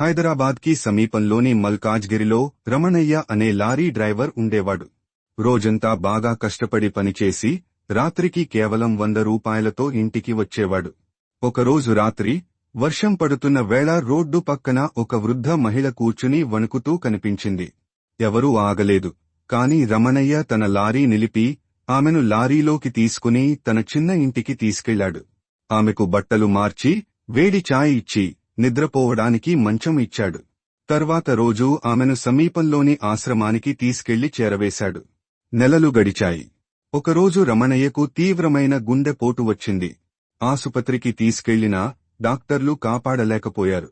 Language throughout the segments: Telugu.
హైదరాబాద్కి సమీపంలోని మల్కాజ్గిరిలో రమణయ్య అనే లారీ డ్రైవర్ ఉండేవాడు. రోజంతా బాగా కష్టపడి పనిచేసి రాత్రికి కేవలం వంద రూపాయలతో ఇంటికి వచ్చేవాడు. ఒకరోజు రాత్రి వర్షం పడుతున్న వేళ రోడ్డు పక్కన ఒక వృద్ధ మహిళ కూర్చుని వణుకుతూ కనిపించింది. ఎవరూ ఆగలేదు కాని రమణయ్య తన లారీ నిలిపి ఆమెను లారీలోకి తీసుకుని తన చిన్న ఇంటికి తీసుకెళ్ళాడు. ఆమెకు బట్టలు మార్చి వేడి చాయ్ ఇచ్చి నిద్రపోవడానికి మంచం ఇచ్చాడు. తర్వాత రోజు ఆమెను సమీపంలోని ఆశ్రమానికి తీసుకెళ్ళి చేరవేశాడు. నెలలు గడిచాయి. ఒకరోజు రమణయ్యకు తీవ్రమైన గుండెపోటు వచ్చింది. ఆసుపత్రికి తీసుకెళ్ళినా డాక్టర్లు కాపాడలేకపోయారు.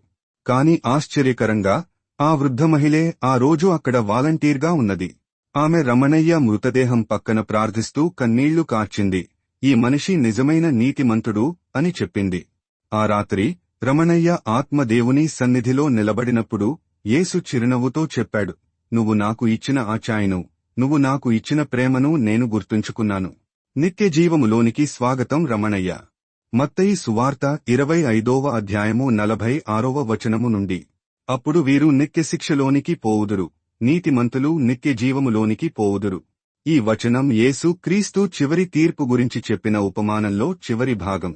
కాని ఆశ్చర్యకరంగా ఆ వృద్ధ మహిళే ఆ రోజు అక్కడ వాలంటీర్గా ఉన్నది. ఆమె రమణయ్య మృతదేహం పక్కన ప్రార్థిస్తూ కన్నీళ్ళు కార్చింది. ఈ మనిషి నిజమైన నీతిమంతుడు అని చెప్పింది. ఆ రాత్రి రమణయ్య ఆత్మదేవుని సన్నిధిలో నిలబడినప్పుడు యేసు చిరునవ్వుతో చెప్పాడు నువ్వు నాకు ఇచ్చిన ఆచాయను నువ్వు నాకు ఇచ్చిన ప్రేమను నేను గుర్తుంచుకున్నాను. నిత్యజీవములోనికి స్వాగతం రమణయ్య. మత్తయి సువార్త ఇరవై ఐదోవ అధ్యాయము నలభై ఆరవ వచనము నుండి. అప్పుడు వీరు నిత్యశిక్షలోనికి పోవుదురు నీతిమంతులు నిత్యజీవములోనికి పోవుదురు. ఈ వచనం యేసు క్రీస్తు చివరి తీర్పు గురించి చెప్పిన ఉపమానంలో చివరి భాగం.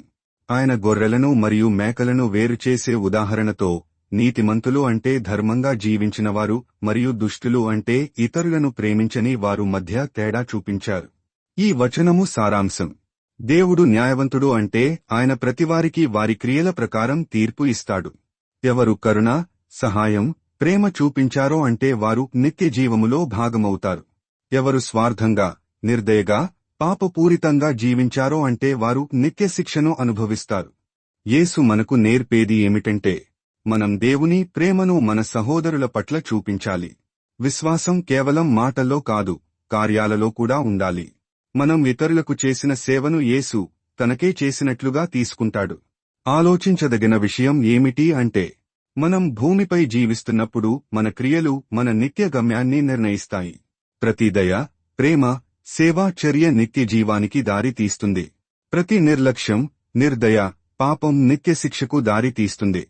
ఆయన గొర్రెలను మరియు మేకలను వేరుచేసే ఉదాహరణతో నీతిమంతులు అంటే ధర్మంగా జీవించినవారు మరియు దుష్టులు అంటే ఇతరులను ప్రేమించని వారు మధ్య తేడా చూపించారు. ఈ వచనము సారాంశం. దేవుడు న్యాయవంతుడు అంటే ఆయన ప్రతివారికి వారి క్రియల ప్రకారం తీర్పు ఇస్తాడు. ఎవరు కరుణ సహాయం ప్రేమ చూపించారో అంటే వారు నిత్య జీవములో భాగమవుతారు. ఎవరు స్వార్థంగా నిర్దయగా పాపపూరితంగా జీవించారో అంటే వారు నిత్య శిక్షను అనుభవిస్తారు. యేసు మనకు నేర్పేది ఏమిటంటే మనం దేవుని ప్రేమను మన సహోదరుల పట్ల చూపించాలి. విశ్వాసం కేవలం మాటల్లో కాదు కార్యాలలో కూడా ఉండాలి. మనం ఇతరులకు చేసిన సేవను యేసు తనకే చేసినట్లుగా తీసుకుంటాడు. ఆలోచించదగిన విషయం ఏమిటి అంటే మనం భూమిపై జీవిస్తున్నప్పుడు మన క్రియలు మన నిత్య గమ్యాన్ని నిర్ణయిస్తాయి. ప్రతి దయ ప్రేమ సేవా చర్య నిత్య జీవానికి దారి తీస్తుంది. ప్రతి నిర్లక్ష్యం నిర్దయ పాపం నిత్య శిక్షకు దారి తీస్తుంది.